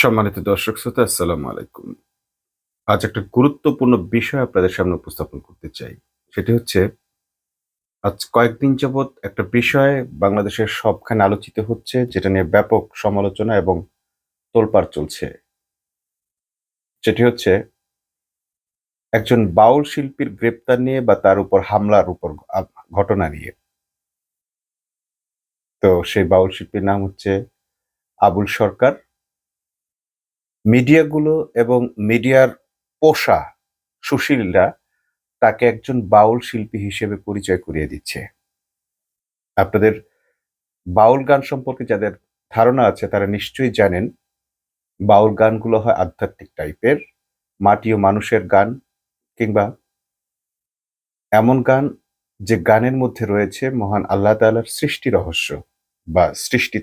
সম্মানিত দর্শক শ্রোতা, আসসালামু আলাইকুম। আজ একটা গুরুত্বপূর্ণ বিষয় আপনাদের সামনে উপস্থাপন করতে চাই। সেটি হচ্ছে, আজ কয়েকদিন যাবৎ একটা বিষয় বাংলাদেশের সবখানে আলোচিত হচ্ছে, যেটা নিয়ে ব্যাপক সমালোচনা এবং তোলপাড় চলছে। সেটি হচ্ছে, একজন বাউল শিল্পীর গ্রেপ্তার নিয়ে বা তার উপর হামলার উপর ঘটনা নিয়ে। তো সেই বাউল শিল্পীর নাম হচ্ছে আবুল সরকার। মিডিয়াগুলো এবং মিডিয়ার পোষা সুশীলরা তাকে একজন বাউল শিল্পী হিসেবে পরিচয় করিয়ে দিচ্ছে। আপনাদের বাউল গান সম্পর্কে যাদের ধারণা আছে, তারা নিশ্চয়ই জানেন, বাউল গানগুলো হয় আধ্যাত্মিক টাইপের, মাটি ও মানুষের গান কিংবা এমন গান যে গানের মধ্যে রয়েছে মহান আল্লাহ তাআলার সৃষ্টি রহস্য বা সৃষ্টি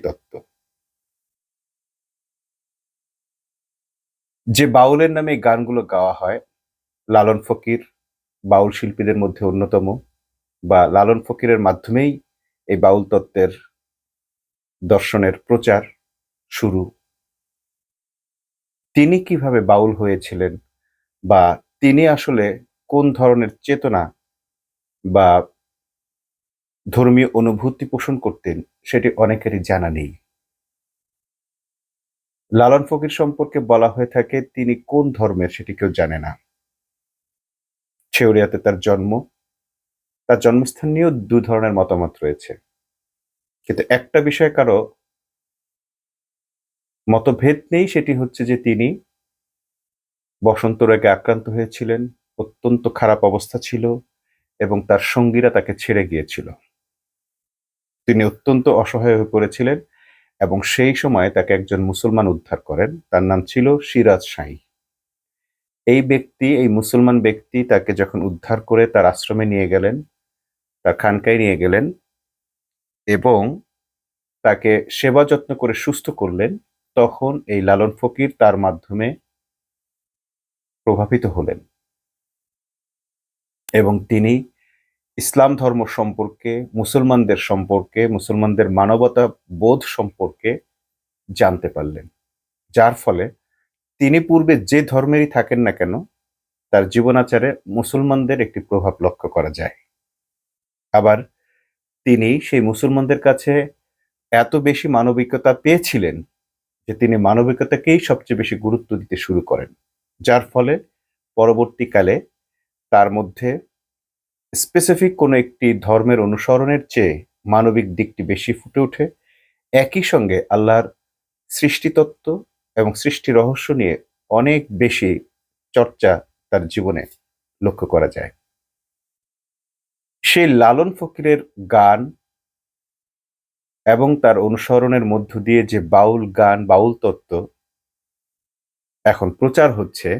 যে বাউলের নামে গানগুলো গাওয়া হয়, লালন ফকির, বাউল শিল্পীদের মধ্যে অন্যতম বা লালন ফকিরের মাধ্যমেই এই বাউল তত্ত্বের দর্শনের প্রচার শুরু। তিনি কীভাবে বাউল হয়েছিলেন বা তিনি আসলে কোন ধরনের চেতনা বা ধর্মীয় অনুভূতি পোষণ করতেন, সেটি অনেকেরই জানা নেই। লালন ফকির সম্পর্কে বলা হয়ে থাকে, তিনি কোন ধর্মের সেটি কেউ জানে না। ছেউরিয়াতে তার জন্ম, তার জন্মস্থান নিয়েও দু ধরনের মতামত রয়েছে। কিন্তু একটা বিষয় কারও মতভেদ নেই, সেটি হচ্ছে যে তিনি বসন্ত রোগে আক্রান্ত হয়েছিলেন, অত্যন্ত খারাপ অবস্থা ছিল এবং তার সঙ্গীরা তাকে ছেড়ে গিয়েছিল। তিনি অত্যন্ত অসহায় হয়ে পড়েছিলেন এবং সেই সময় তাকে একজন মুসলমান উদ্ধার করেন। তার নাম ছিল সিরাজ শাহী। এই ব্যক্তি, এই মুসলমান ব্যক্তি তাকে যখন উদ্ধার করে তার আশ্রমে নিয়ে গেলেন, তার খানকায় নিয়ে গেলেন এবং তাকে সেবা যত্ন করে সুস্থ করলেন, তখন এই লালন ফকির তার মাধ্যমে প্রভাবিত হলেন এবং তিনি ইসলাম ধর্ম সম্পর্কে, মুসলমানদের সম্পর্কে, মুসলমানদের মানবতা বোধ সম্পর্কে জানতে পারলেন। যার ফলে তিনি পূর্বে যে ধর্মেরই থাকেন না কেন, তার জীবনাচারে মুসলমানদের একটি প্রভাব লক্ষ্য করা যায়। আবার তিনি সেই মুসলমানদের কাছে এত বেশি মানবিকতা পেয়েছিলেন যে তিনি মানবিকতাকেই সবচেয়ে বেশি গুরুত্ব দিতে শুরু করেন। যার ফলে পরবর্তীকালে তার মধ্যে স্পেসিফিক কোনো একটি ধর্মের অনুসরণের চেয়ে মানবিক দিকটি বেশি ফুটে ওঠে। একই সঙ্গে আল্লাহর সৃষ্টিতত্ত্ব এবং সৃষ্টি রহস্য নিয়ে অনেক বেশি চর্চা তার জীবনে লক্ষ্য করা যায়। সেই লালন ফকিরের গান এবং তার অনুসরণের মধ্য দিয়ে যে বাউল গান, বাউল তত্ত্ব এখন প্রচার হচ্ছে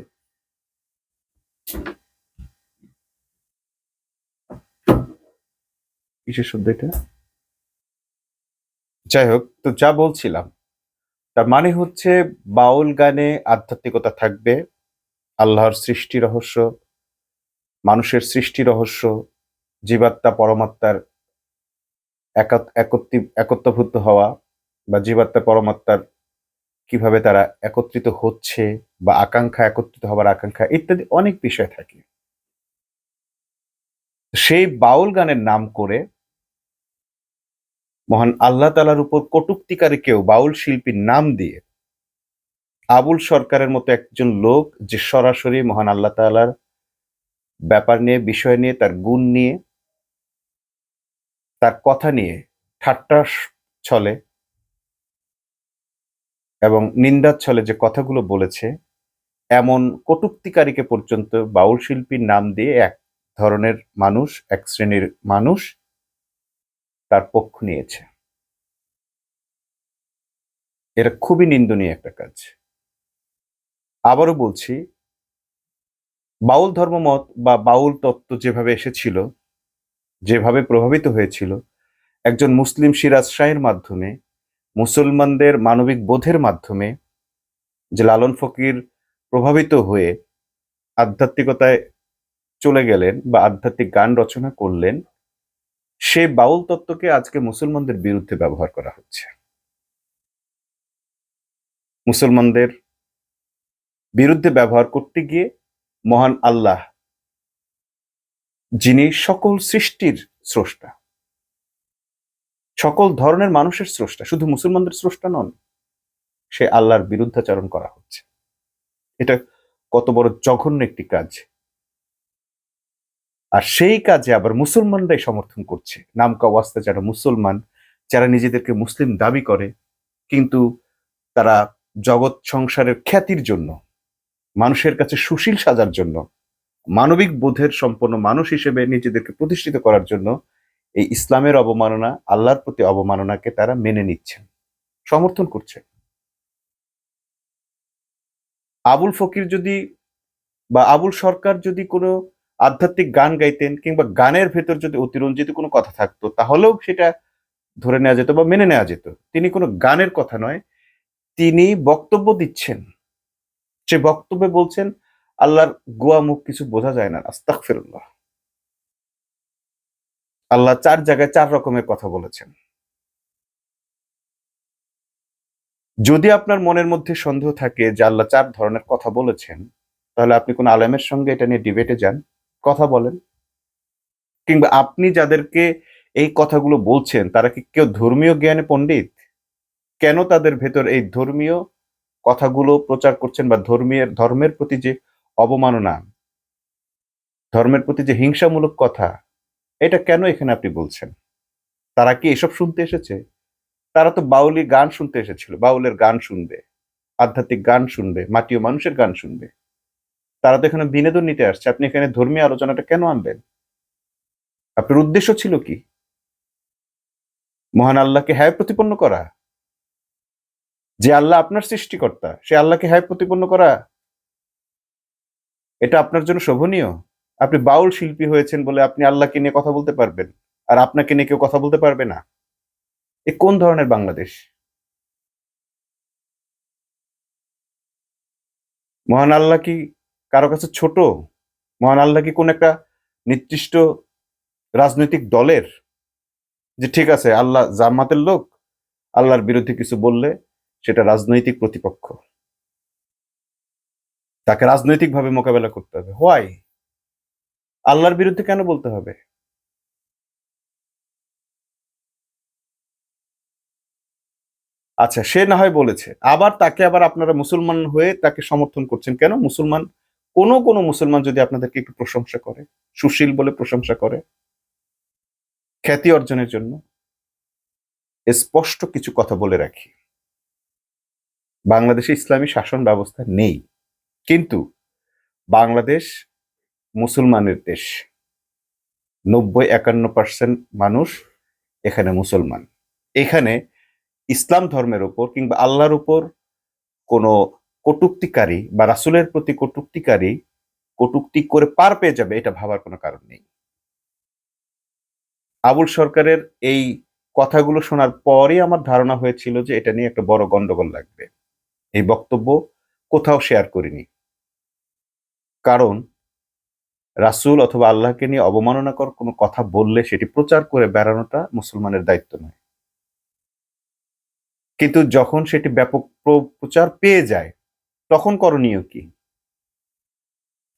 কিসের শব্দ এটা? যাই হোক তো যা বলছিলাম, তার মানে হচ্ছে বাউল গানে আধ্যাত্মিকতা থাকবে, আল্লাহর সৃষ্টি রহস্য, মানুষের সৃষ্টি রহস্য, জীবাত্মা পরমাত্মার একা- একত্রি- একত্বভূত হওয়া বা জীবাত্মা পরমাত্মার কীভাবে তারা একত্রিত হচ্ছে বা আকাঙ্ক্ষা একত্রিত হবার আকাঙ্ক্ষা ইত্যাদি অনেক বিষয় থাকে। সেই বাউল গানের নাম করে মহান আল্লাহ তালার উপর কটুক্তিকারী কেউ বাউল শিল্পীর নাম দিয়ে আবুল সরকারের মতো একজন লোক যে সরাসরি মহান আল্লাহ তালার ব্যাপার নিয়ে, বিষয় নিয়ে, তার গুণ নিয়ে, তার কথা নিয়ে ঠাট্টা ছলে এবং নিন্দার ছলে যে কথাগুলো বলেছে, এমন কটুক্তিকারীকে পর্যন্ত বাউল শিল্পীর নাম দিয়ে এক ধরনের মানুষ, এক শ্রেণির মানুষ তার পক্ষ নিয়েছে। এটা খুবই নিন্দনীয় একটা কাজ। আবারও বলছি, বাউল ধর্মমত বা বাউল তত্ত্ব যেভাবে এসেছিল, যেভাবে প্রভাবিত হয়েছিল, একজন মুসলিম সিরাজ শাহের মাধ্যমে, মুসলমানদের মানবিক বোধের মাধ্যমে যে লালন ফকির প্রভাবিত হয়ে আধ্যাত্মিকতায় চলে গেলেন বা আধ্যাত্মিক গান রচনা করলেন সেই বাউল তত্ত্বকে আজকে মুসলমানদের বিরুদ্ধে ব্যবহার করা হচ্ছে। মুসলমানদের বিরুদ্ধে ব্যবহার করতে গিয়ে মহান আল্লাহ, যিনি সকল সৃষ্টির স্রষ্টা, সকল ধরনের মানুষের স্রষ্টা, শুধু মুসলমানদের স্রষ্টা নন, সে আল্লাহর বিরুদ্ধাচরণ করা হচ্ছে। এটা কত বড় জঘন্য একটি কাজ। আর সেই কাজে আবার মুসলমানরাই সমর্থন করছে। নামকা ওয়াস্তে যারা মুসলমান, যারা নিজেদেরকে মুসলিম দাবি করে, কিন্তু তারা জগৎ সংসারের খ্যাতির জন্য, মানুষের কাছে সুশীল সাজার জন্য, মানবিক বোধের সম্পন্ন মানুষ হিসেবে নিজেদেরকে প্রতিষ্ঠিত করার জন্য এই ইসলামের অবমাননা, আল্লাহর প্রতি অবমাননাকে তারা মেনে নিচ্ছেন, সমর্থন করছে। আবুল ফকির যদি বা আবুল সরকার যদি কোনো আধ্যাত্মিক গান গাইতেন কিংবা গানের ভেতর যদি অতিরঞ্জিত কোনো কথা থাকতো, তাহলেও সেটা ধরে নেওয়া যেত বা মেনে নেওয়া যেত। তিনি কোনো গানের কথা নয়, তিনি বক্তব্য দিচ্ছেন। সে বক্তব্যে বলছেন, আল্লাহর গোয়া মুখ কিছু বোঝা যায় না আস্তাক ফিরুল্লাহ আল্লাহ চার জায়গায় চার রকমের কথা বলেছেন। যদি আপনার মনের মধ্যে সন্দেহ থাকে যে আল্লাহ চার ধরনের কথা বলেছেন, তাহলে আপনি কোন আলেমের সঙ্গে এটা নিয়ে ডিবেটে যান। কথা বলেন। কিংবা আপনি যাদেরকে এই কথাগুলো বলছেন, তারা কি কেউ ধর্মীয় জ্ঞানে পণ্ডিত? কেন তাদের ভেতর এই ধর্মীয় কথাগুলো প্রচার করছেন বা ধর্মীয় ধর্মের প্রতি যে অবমাননা, ধর্মের প্রতি যে হিংসামূলক কথা, এটা কেন এখানে আপনি বলছেন? তারা কি এসব শুনতে এসেছে? তারা তো বাউলি গান শুনতে এসেছিল, বাউলের গান শুনবে, আধ্যাত্মিক গান শুনবে মাটিও মানুষের গান শুনবে। তারা তো এখানে বিনোদন নিতে আসছে। আপনি এখানে ধর্মীয় আলোচনাটা কেন আনবেন? আপনার উদ্দেশ্য ছিল কি? মহান আল্লাহকে হ্যায় প্রতিপন্ন করা। যে আল্লাহ আপনার সৃষ্টিকর্তা, সে আল্লাহকে হ্যায় প্রতিপন্ন করা। এটা আপনার জন্য শোভনীয়। আপনি বাউল শিল্পী হয়েছেন বলে আপনি আল্লাহকে নিয়ে কথা বলতে পারবেন। আর আপনাকে নিয়ে কেউ কথা বলতে পারবে না। এ কোন ধরনের বাংলাদেশ? মহান আল্লাহ কি কারও কাছে ছোট, মহান আল্লাহ কি কোন একটা নির্দিষ্ট রাজনৈতিক দলের? যে ঠিক আছে, আল্লাহ জামাতের লোক, আল্লাহর বিরুদ্ধে কিছু বললে সেটা রাজনৈতিক প্রতিপক্ষ। তাকে রাজনৈতিকভাবে মোকাবেলা করতে হবে। হোয়াই আল্লাহর বিরুদ্ধে কেন বলতে হবে? আচ্ছা সে না হয় বলেছে। আবার তাকে আবার আপনারা মুসলমান হয়ে তাকে সমর্থন করছেন। কেন? মুসলমান কোন কোন মুসলমান যদি আপনাদেরকে একটু প্রশংসা করে, সুশীল বলে প্রশংসা করে, খ্যাতি অর্জনের জন্য স্পষ্ট কিছু কথা বলে রাখি। বাংলাদেশে ইসলামী শাসন ব্যবস্থা নেই, কিন্তু বাংলাদেশ মুসলমানের দেশ। নব্বই একান্ন পার্সেন্ট মানুষ এখানে মুসলমান। এখানে ইসলাম ধর্মের উপর কিংবা আল্লাহর উপর কোনো কটুক্তিকারী বা রাসুলের প্রতি কটুক্তিকারী কটুক্তি করে পার পেয়ে যাবে, এটা ভাবার কোনো কারণ নেই। আবুল সরকারের এই কথাগুলো শোনার পরই আমার ধারণা হয়েছিল যে এটা নিয়ে একটা বড় গন্ডগোল লাগবে। এই বক্তব্য কোথাও শেয়ার করিনি। কারণ রাসুল অথবা আল্লাহকে নিয়ে অবমাননাকর কোনো কথা বললে সেটি প্রচার করে বেড়ানোটা মুসলমানের দায়িত্ব নয়। কিন্তু যখন সেটি ব্যাপক প্রচার পেয়ে যায় তখন করণীয় কি?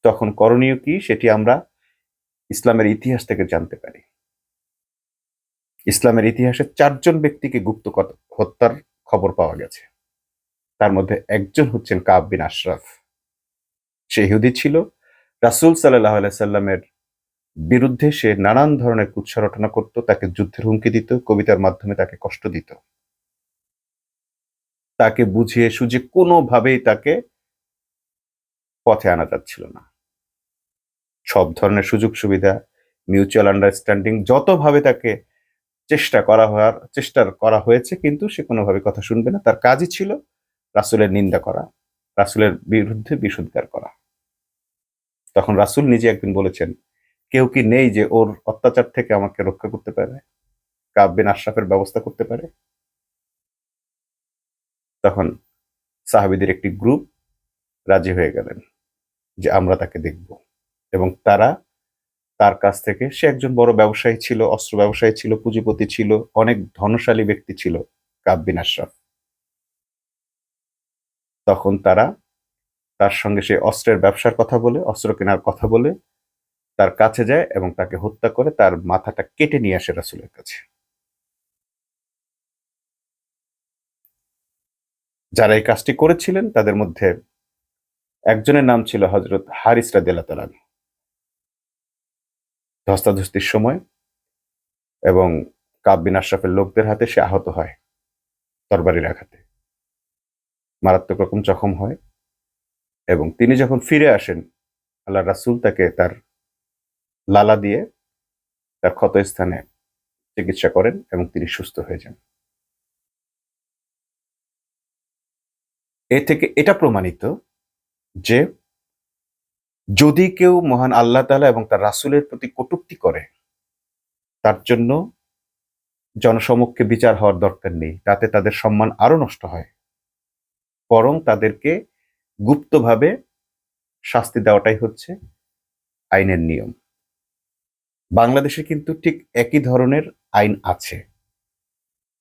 তখন করণীয় কি? সেটি আমরা ইসলামের ইতিহাস থেকে জানতে পারি। ইসলামের ইতিহাসে চারজন ব্যক্তিকে গুপ্ত হত্যার খবর পাওয়া গেছে। তার মধ্যে একজন হচ্ছেন কাব বিন আশরাফ। সে ইহুদি ছিল। রাসুল সাল্লাহ সাল্লামের বিরুদ্ধে সে নানান ধরনের কুৎসা রটনা করত, তাকে যুদ্ধের হুমকি দিত, কবিতার মাধ্যমে তাকে কষ্ট দিত। তাকে বুঝিয়ে সুঝে কোনোভাবেই তাকে পথে আনা যাচ্ছিল না। সব ধরনের সুযোগ সুবিধা মিউচুয়াল আন্ডারস্ট্যান্ডিং যতভাবে তাকে চেষ্টা করা হওয়ার, চেষ্টা করা হয়েছে কিন্তু সে কোনোভাবে কথা শুনবে না। তার কাজই ছিল রাসুলের নিন্দা করা, রাসুলের বিরুদ্ধে বিশুদ্ধার করা। তখন রাসুল নিজে একদিন বলেছেন, কেউ কি নেই যে ওর অত্যাচার থেকে আমাকে রক্ষা করতে পারে? কাব্যেন আশরাফের ব্যবস্থা করতে পারে? তখন সাহাবিদের একটি গ্রুপ রাজি হয়ে গেলেন যে আমরা তাকে দেখব। এবং তারা তার কাছ থেকে, সে একজন বড় ব্যবসায়ী ছিল, অস্ত্র ব্যবসায়ী ছিল, পুঁজিপতি ছিল, অনেক ধনশালী ব্যক্তি ছিল কাব্বিন আশরাফ। তখন তারা তার সঙ্গে সে অস্ত্রের ব্যবসার কথা বলে, অস্ত্র কেনার কথা বলে, তার কাছে যায় এবং তাকে হত্যা করে তার মাথাটা কেটে নিয়ে আসে রাসুলের কাছে। যারা এই কাজটি করেছিলেন, তাদের মধ্যে একজনের নাম ছিল হজরত হারিস রাদিয়াল্লাহু ধস্তাধস্তির সময় এবং কাব বিন আশরাফের লোকদের হাতে সে আহত হয় তরবারির আঘাতে। মারাত্মক রকম জখম হয় এবং তিনি যখন ফিরে আসেন আল্লাহ রাসুল তাকে তার লালা দিয়ে তার ক্ষত স্থানে চিকিৎসা করেন এবং তিনি সুস্থ হয়ে যান। এ থেকে এটা প্রমাণিত যে যদি কেউ মহান আল্লাহ তালা এবং তার রাসুলের প্রতি কটূক্তি করে, তার জন্য জনসমক্ষে বিচার হওয়ার দরকার নেই। তাতে তাদের সম্মান আরও নষ্ট হয়। বরং তাদেরকে গুপ্তভাবে শাস্তি দেওয়াটাই হচ্ছে আইনের নিয়ম। বাংলাদেশে কিন্তু ঠিক একই ধরনের আইন আছে।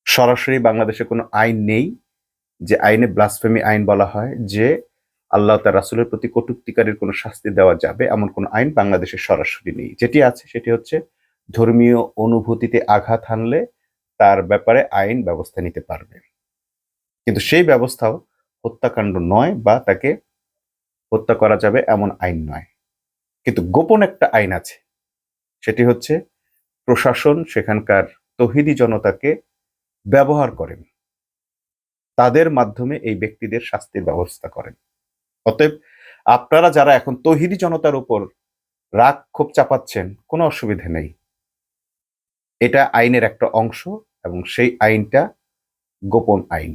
সরাসরি বাংলাদেশে কোনো আইন নেই। যে আইনে ব্লাসফেমি আইন বলা হয়, যে আল্লাহ তার রাসুলের প্রতি কটুক্তিকারীর কোনো শাস্তি দেওয়া যাবে এমন কোনো আইন বাংলাদেশে সরাসরি নেই। যেটি আছে সেটি হচ্ছে ধর্মীয় অনুভূতিতে আঘাত হানলে তার ব্যাপারে আইন ব্যবস্থা নিতে পারবে। কিন্তু সেই ব্যবস্থাও হত্যাকাণ্ড নয় বা তাকে হত্যা করা যাবে এমন আইন নয়। কিন্তু গোপন একটা আইন আছে, সেটি হচ্ছে প্রশাসন সেখানকার তহিদি জনতাকে ব্যবহার করেন। তাদের মাধ্যমে এই ব্যক্তিদের শাস্তির ব্যবস্থা করেন। অতএব আপনারা যারা এখন তহিদি জনতার উপর রাগ ক্ষোভ চাপাচ্ছেন, কোনো অসুবিধে নেই। এটা আইনের একটা অংশ এবং সেই আইনটা গোপন আইন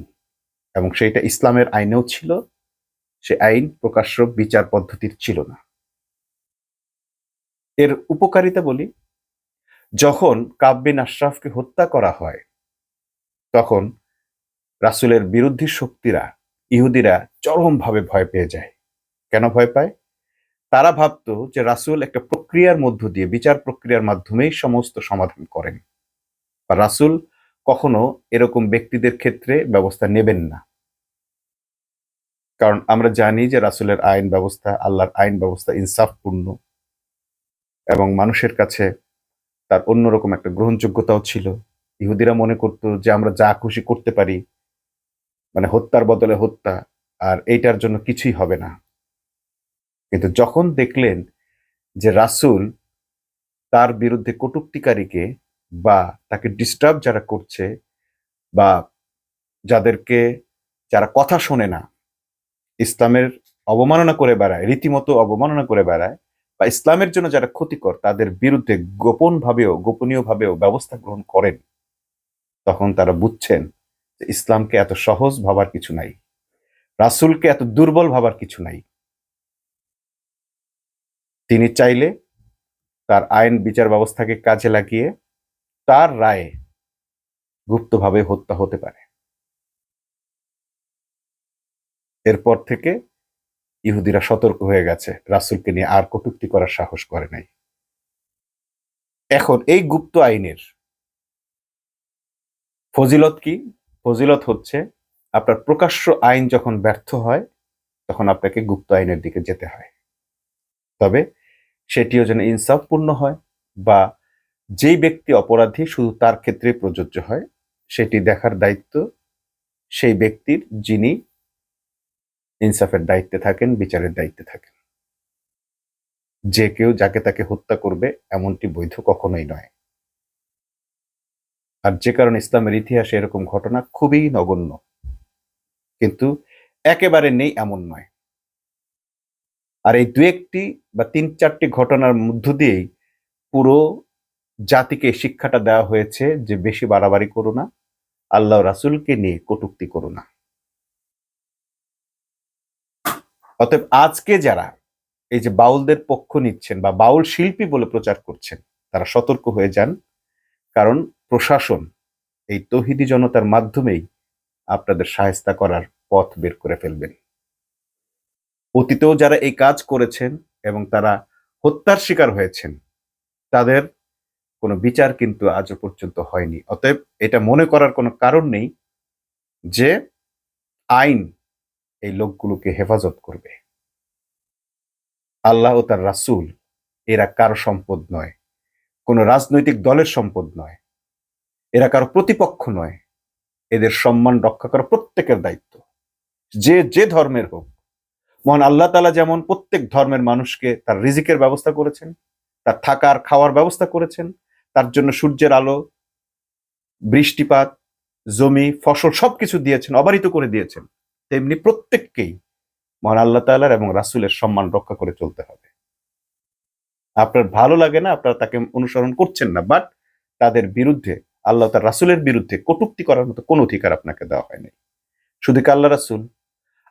এবং সেইটা ইসলামের আইনেও ছিল। সে আইন প্রকাশ্য বিচার পদ্ধতির ছিল না। এর উপকারিতা বলি, যখন কাব্বিন আশরাফকে হত্যা করা হয়, তখন রাসুলের বিরোধী শক্তিরা ইহুদিরা চরমভাবে ভয় পেয়ে যায়। কেন ভয় পায়? তারা ভাবতো যে রাসুল একটা প্রক্রিয়ার মধ্য দিয়ে, বিচার প্রক্রিয়ার মাধ্যমেই সমস্ত সমাধান করেন। বা রাসুল কখনো এরকম ব্যক্তিদের ক্ষেত্রে ব্যবস্থা নেবেন না। কারণ আমরা জানি যে রাসুলের আইন ব্যবস্থা, আল্লাহর আইন ব্যবস্থা ইনসাফপূর্ণ এবং মানুষের কাছে তার অন্যরকম একটা গ্রহণযোগ্যতাও ছিল। ইহুদিরা মনে করতো যে আমরা যা খুশি করতে পারি মানে হত্যার বদলে হত্যা, আর এইটার জন্য কিছুই হবে না। কিন্তু যখন দেখলেন যে রাসুল তার বিরুদ্ধে কটুক্তিকারীকে বা তাকে ডিস্টার্ব যারা করছে বা যাদেরকে যারা কথা শোনে না, ইসলামের অবমাননা করে বেড়ায়, রীতিমতো অবমাননা করে বেড়ায়, বা ইসলামের জন্য যারা ক্ষতিকর, তাদের বিরুদ্ধে গোপন ভাবেও গোপনীয় ভাবেও ব্যবস্থা গ্রহণ করেন, তখন তারা বুঝছেন ইসলামকে এত সহজ ভাবার কিছু নাই। রাসুলকে এত দুর্বল ভাবার কিছু নাই। তিনি চাইলে তার আইন বিচার ব্যবস্থাকে কাজে লাগিয়ে তার রায়ে গুপ্তভাবে হত্যা হতে পারে। এরপর থেকে ইহুদিরা সতর্ক হয়ে গেছে। রাসুলকে নিয়ে আর কটুক্তি করার সাহস করে নাই। এখন এই গুপ্ত আইনের ফজিলত কি? ফজিলত হচ্ছে আপনার প্রকাশ্য আইন যখন ব্যর্থ হয়, তখন আপনাকে গুপ্ত আইনের দিকে যেতে হয়। তবে সেটিও যেন ইনসাফপূর্ণ হয় বা যেই ব্যক্তি অপরাধী শুধু তার ক্ষেত্রে প্রযোজ্য হয়, সেটি দেখার দায়িত্ব সেই ব্যক্তির যিনি ইনসাফের দায়িত্বে থাকেন, বিচারের দায়িত্বে থাকেন। যে কেউ যাকে তাকে হত্যা করবে, এমনটি বৈধ কখনোই নয়। আর যে কারণে ইসলামের ইতিহাসে এরকম ঘটনা খুবই নগণ্য। কিন্তু একেবারে নেই এমন নয়। আর এই দু একটি বা তিন চারটি ঘটনার মধ্য দিয়েই পুরো জাতিকে শিক্ষাটা দেওয়া হয়েছে যে বেশি বাড়াবাড়ি করো না, আল্লাহ রাসুলকে নিয়ে কটুক্তি করো না। অতএব আজকে যারা এই যে বাউলদের পক্ষ নিচ্ছেন বা বাউল শিল্পী বলে প্রচার করছেন, তারা সতর্ক হয়ে যান। কারণ প্রশাসন এই তহিদি জনতার মাধ্যমেই আপনাদের সাহেস্তা করার পথ বের করে ফেলবেন। অতীতেও যারা এই কাজ করেছেন এবং তারা হত্যার শিকার হয়েছেন, তাদের কোনো বিচার কিন্তু আজও পর্যন্ত হয়নি। অতএব এটা মনে করার কোনো কারণ নেই যে আইন এই লোকগুলোকে হেফাজত করবে। আল্লাহ ও তার রাসূল, এরা কারও সম্পদ নয়, কোনো রাজনৈতিক দলের সম্পদ নয়। এরা কারও প্রতিপক্ষ নয়। এদের সম্মান রক্ষা করা প্রত্যেকের দায়িত্ব। যে যে ধর্মের হোক, মহান আল্লাহ তালা যেমন প্রত্যেক ধর্মের মানুষকে তার রিজিকের ব্যবস্থা করেছেন, তার থাকার, খাওয়ার ব্যবস্থা করেছেন, তার জন্য সূর্যের আলো, বৃষ্টিপাত, জমি, ফসল সবকিছু দিয়েছেন, অবারিত করে দিয়েছেন, তেমনি প্রত্যেককেই মহান আল্লাহ তালার এবং রাসুলের সম্মান রক্ষা করে চলতে হবে। আপনার ভালো লাগে না, আপনারা তাকে অনুসরণ করছেন না বাট তাদের বিরুদ্ধে আল্লাহ তার রাসূলের বিরুদ্ধে কটূক্তি করার মতো কোনো অধিকার আপনাকে দেওয়া হয়নি। শুধু আল্লাহ রাসূল?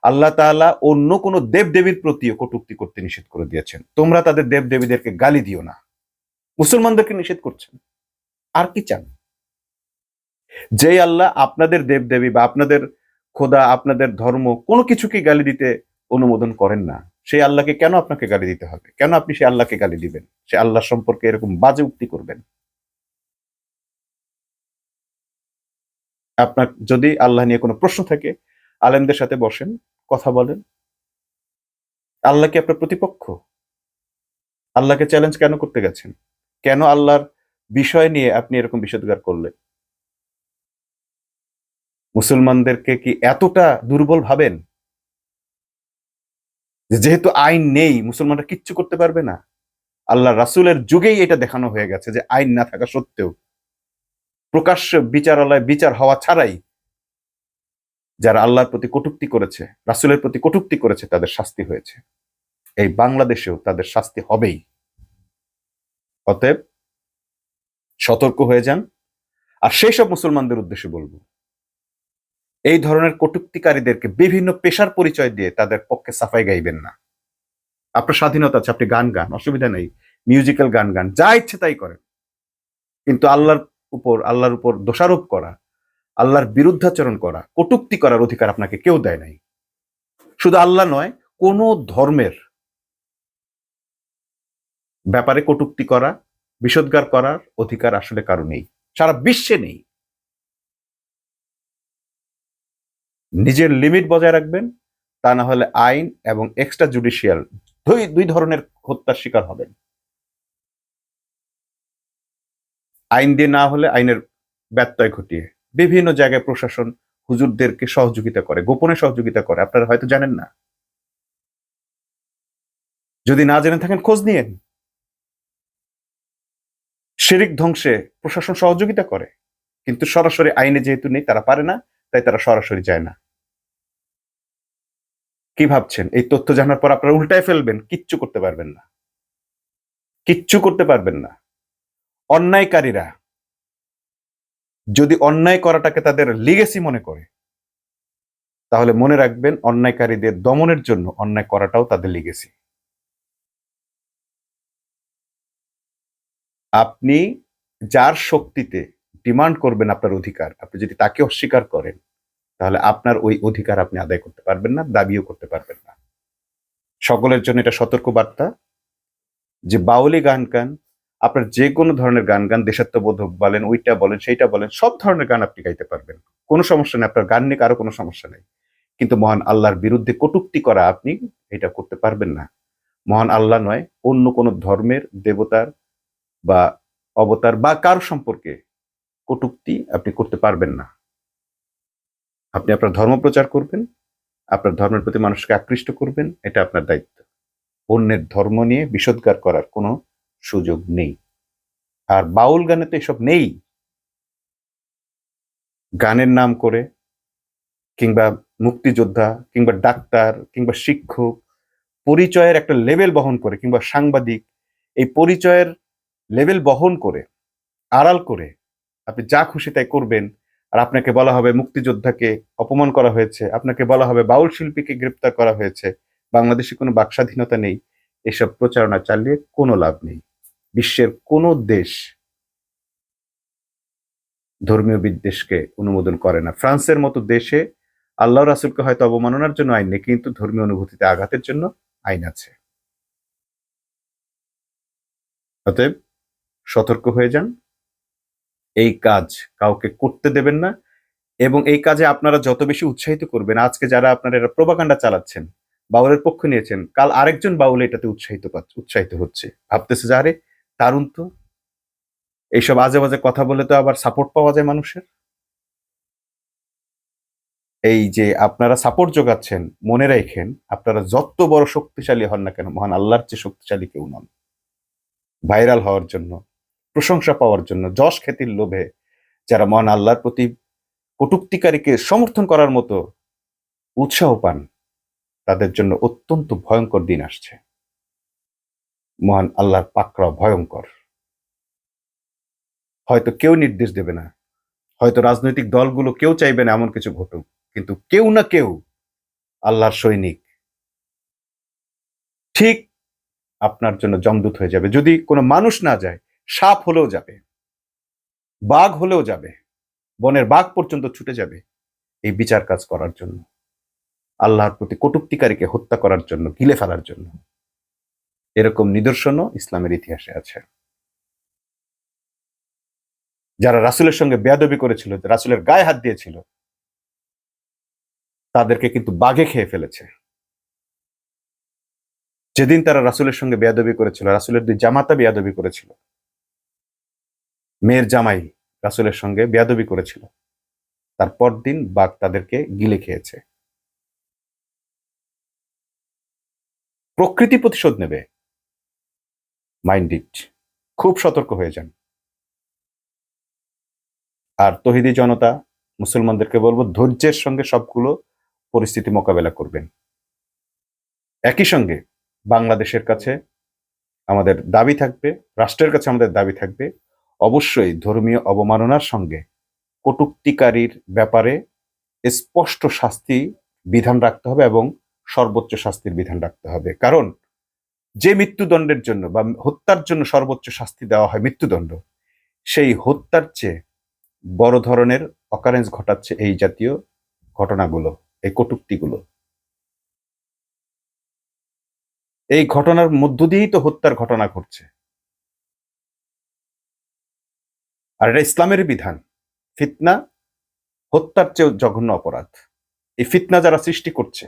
আল্লাহ তাআলা অন্য কোনো দেব দেবীর প্রতিও কটূক্তি করতে নিষেধ করে দিয়েছেন। তোমরা তাদের দেব দেবীদেরকে গালি দিও না। মুসলমানদেরকে নিষেধ করছেন। আর কি চান? যে আল্লাহ আপনাদের দেব দেবী বা আপনাদের খোদা, আপনাদের ধর্ম কোনো কিছুকে গালি দিতে অনুমোদন করেন না, সেই আল্লাহকে কেন আপনাকে গালি দিতে হবে? কেন আপনি সেই আল্লাহকে গালি দিবেন? সে আল্লাহ সম্পর্কে এরকম বাজে উক্তি করবেন? আপনার, যদি আল্লাহ নিয়ে কোনো প্রশ্ন থাকে, আলেমদের সাথে বসেন, কথা বলেন। আল্লাহ কি আপনার প্রতিপক্ষ? আল্লাহকে চ্যালেঞ্জ কেন করতে গেছেন? কেন আল্লাহর বিষয় নিয়ে আপনি এরকম বিষোদ্গার করলেন? মুসলমানদেরকে কি এতটা দুর্বল ভাবেন? যেহেতু আইন নেই, মুসলমানরা কিচ্ছু করতে পারবে না। আল্লাহ রাসূলের যুগেই এটা দেখানো হয়ে গেছে যে আইন না থাকা সত্ত্বেও। প্রকাশ্য বিচারালয় বিচার হওয়া ছাড়াই যারা আল্লাহর প্রতি কটুক্তি করেছে, রাসূলের প্রতি কটুক্তি করেছে, তাদের শাস্তি হয়েছে। এই বাংলাদেশেও তাদের শাস্তি হবেই। অতএব সতর্ক হয়ে যান। আর সেই সব মুসলমানদের উদ্দেশ্যে বলব, এই ধরনের কটুক্তিকারীদেরকে বিভিন্ন পেশার পরিচয় দিয়ে তাদের পক্ষে সাফাই গাইবেন না। আপনার স্বাধীনতা আছে, আপনি গান গান, অসুবিধা নেই। মিউজিক্যাল গান গান, যা ইচ্ছে তাই করেন। কিন্তু আল্লাহর উপর, আল্লাহর উপর দোষারোপ করা, আল্লাহর বিরুদ্ধাচরণ করা, কটুক্তি করার অধিকার আপনাকে কেউ দেয় নাই। শুধু আল্লাহ নয়, কোন ধর্মের ব্যাপারে কটুক্তি করা, বিষোদ্গার করার অধিকার আসলে কারও নেই। সারা বিশ্বে নেই। নিজের লিমিট বজায় রাখবেন, তা না হলে আইন এবং এক্সট্রা জুডিশিয়াল দুই দুই ধরনের হত্যার শিকার হবেন। আইন দিয়ে না হলে আইনের ব্যত্যয় ঘটিয়ে। বিভিন্ন জায়গায় প্রশাসন হুজুরদেরকে সহযোগিতা করে, গোপনে সহযোগিতা করে। আপনারা হয়তো জানেন না। যদি না জেনে থাকেন, খোঁজ নিয়েন। শিরিক ধ্বংসে প্রশাসন সহযোগিতা করে, কিন্তু সরাসরি আইনে যেহেতু নেই, তারা পারে না, তাই তারা সরাসরি যায় না। কি ভাবছেন? এই তথ্য জানার পর আপনারা উল্টায় ফেলবেন, কিচ্ছু করতে পারবেন না। কিচ্ছু করতে পারবেন না। অন্যায়কারীরা যদি অন্যায় করাটাকে তাদের লিগেসি মনে করে, তাহলে মনে রাখবেন অন্যায়কারীদের দমনের জন্য অন্যায় করাটাও তাদের লিগেসি আপনি যার শক্তিতে ডিমান্ড করবেন আপনার অধিকার, আপনি যদি তাকে অস্বীকার করেন, তাহলে আপনার ওই অধিকার আপনি আদায় করতে পারবেন না, দাবিও করতে পারবেন না। সকলের জন্য এটা সতর্ক বার্তা যে বাউলি গান গান আপনার যে কোনো ধরনের গান গান দেশাত্মবোধক বলেন, ওইটা বলেন, সেইটা বলেন, সব ধরনের গান আপনি গাইতে পারবেন। কোনো সমস্যা নেই, আপনার গান নিয়ে কারও কোনো সমস্যা নেই। কিন্তু মহান আল্লাহর বিরুদ্ধে কটুক্তি করা আপনি এটা করতে পারবেন না। মহান আল্লাহ নয়, অন্য কোনো ধর্মের দেবতার বা অবতার বা কার সম্পর্কে কটুক্তি আপনি করতে পারবেন না। আপনি আপনার ধর্ম প্রচার করবেন, আপনার ধর্মের প্রতি মানুষকে আকৃষ্ট করবেন, এটা আপনার দায়িত্ব। অন্যের ধর্ম নিয়ে বিষোদ্গার করার কোনো সুযোগ নেই। আর বাউল গানে তো এসব নেই। গানের নাম করে কিংবা মুক্তিযোদ্ধা কিংবা ডাক্তার কিংবা শিক্ষক পরিচয়ের একটা লেভেল বহন করে কিংবা সাংবাদিক এই পরিচয়ের লেভেল বহন করে, আড়াল করে আপনি যা খুশি তাই করবেন। আর আপনাকে বলা হবে মুক্তিযোদ্ধাকে অপমান করা হয়েছে, আপনাকে বলা হবে বাউল শিল্পীকে গ্রেপ্তার করা হয়েছে। বাংলাদেশে কোনো বাকস্বাধীনতা নেই, এসব প্রচারণা চালিয়ে কোনো লাভ নেই। বিশ্বের কোনো দেশ ধর্মীয় বিদ্বেষকে অনুমোদন করে না। ফ্রান্সের মতো দেশে আল্লাহ রাসুলকে হয়তো অবমাননার জন্য আইন নেই, কিন্তু ধর্মীয় অনুভূতিতে আঘাতের জন্য আইন আছে। অতএব সতর্ক হয়ে যান। এই কাজ কাউকে করতে দেবেন না এবং এই কাজে আপনারা যত বেশি উৎসাহিত করবেন, আজকে যারা আপনারা এরা প্রবাকাণ্ডা চালাচ্ছেন, বাউলের পক্ষ নিয়েছেন, কাল আরেকজন বাউল এটাতে উৎসাহিত উৎসাহিত হচ্ছে। ভাবতেছে যে আরে দারুণ তো। এইসব আজে বাজে কথা বলে তো আবার সাপোর্ট পাওয়া যায় মানুষের। এই যে আপনারা সাপোর্ট যোগাচ্ছেন, মনে রাখেন, আপনারা যত বড় শক্তিশালী হন না কেন, মহান আল্লাহর চেয়ে শক্তিশালী কেউ নন। ভাইরাল হওয়ার জন্য, প্রশংসা পাওয়ার জন্য, যশ খ্যাতির লোভে যারা মহান আল্লাহর প্রতি কটুক্তিকারীকে সমর্থন করার মতো উৎসাহ পান, তাদের জন্য অত্যন্ত ভয়ঙ্কর দিন আসছে। মহান আল্লাহর পাকড়া ভয়ঙ্কর। হয়তো কেউ নির্দেশ দেবে না। হয়তো রাজনৈতিক দলগুলো কেউ চাইবে না এমন কিছু ঘটুক। কিন্তু কেউ না কেউ আল্লাহর সৈনিক। ঠিক আপনার জন্য জমদূত হয়ে যাবে। যদি কোনো মানুষ না যায়, সাপ হলেও যাবে। বাঘ হলেও যাবে। বনের বাঘ পর্যন্ত ছুটে যাবে এই বিচার কাজ করার জন্য। আল্লাহর প্রতি কটুক্তিকারীকে হত্যা করার জন্য, গিলে ফেলার জন্য। এরকম নিদর্শনও ইসলামের ইতিহাসে আছে। যারা রাসুলের সঙ্গে বেয়াদবি করেছিল, রাসুলের গায়ে হাত দিয়েছিল, তাদেরকে কিন্তু বাঘে খেয়ে ফেলেছে। যেদিন তারা রাসুলের সঙ্গে বেয়াদবি করেছিল, রাসুলের দুই জামাতা বেয়াদবি করেছিল। মেয়ের জামাই রাসুলের সঙ্গে বেয়াদবি করেছিল। তারপর দিন বাঘ তাদেরকে গিলে খেয়েছে। প্রকৃতি প্রতিশোধ নেবে। মাইন্ড ইট খুব সতর্ক হয়ে যান। আর তহিদি জনতা, মুসলমানদেরকে বলব, ধৈর্যের সঙ্গে সবগুলো পরিস্থিতি মোকাবেলা করবেন। একই সঙ্গে বাংলাদেশের কাছে আমাদের দাবি থাকবে, রাষ্ট্রের কাছে আমাদের দাবি থাকবে, অবশ্যই ধর্মীয় অবমাননার সঙ্গে কটুক্তিকারীর ব্যাপারে স্পষ্ট শাস্তি বিধান রাখতে হবে এবং সর্বোচ্চ শাস্তির বিধান রাখতে হবে। কারণ যে মৃত্যুদণ্ডের জন্য বা হত্যার জন্য সর্বোচ্চ শাস্তি দেওয়া হয় মৃত্যুদণ্ড, সেই হত্যার চেয়ে বড় ধরনের অকারেন্স ঘটাচ্ছে এই জাতীয় ঘটনাগুলো, এই কটুক্তিগুলো। এই ঘটনার মধ্য দিয়েই তো হত্যার ঘটনা ঘটছে। আর এটা ইসলামের বিধান। ফিতনা, হত্যার চেয়েও জঘন্য অপরাধ। এই ফিতনা যারা সৃষ্টি করছে,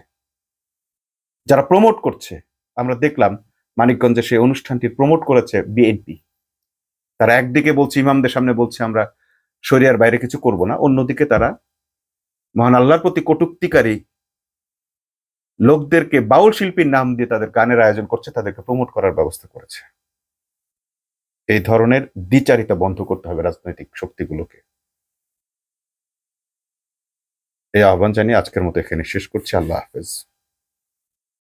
যারা প্রমোট করছে, আমরা দেখলাম মানিকগঞ্জে সেই অনুষ্ঠানটি প্রমোট করেছে বিএনপি তারা একদিকে বলছে, ইমামদের সামনে বলছে, আমরা শরিয়ার বাইরে কিছু করব না। অন্যদিকে তারা মহান আল্লাহর প্রতি কটুক্তিকারী লোকদেরকে বাউল শিল্পীর নাম দিয়ে তাদের গানের আয়োজন করছে, তাদেরকে প্রমোট করার ব্যবস্থা করেছে। এই ধরনের দ্বিচারিতা বন্ধ করতে হবে রাজনৈতিক শক্তিগুলোকে। এই আহ্বান জানিয়ে আজকের মতো এখানে শেষ করছি। আল্লাহ হাফেজ।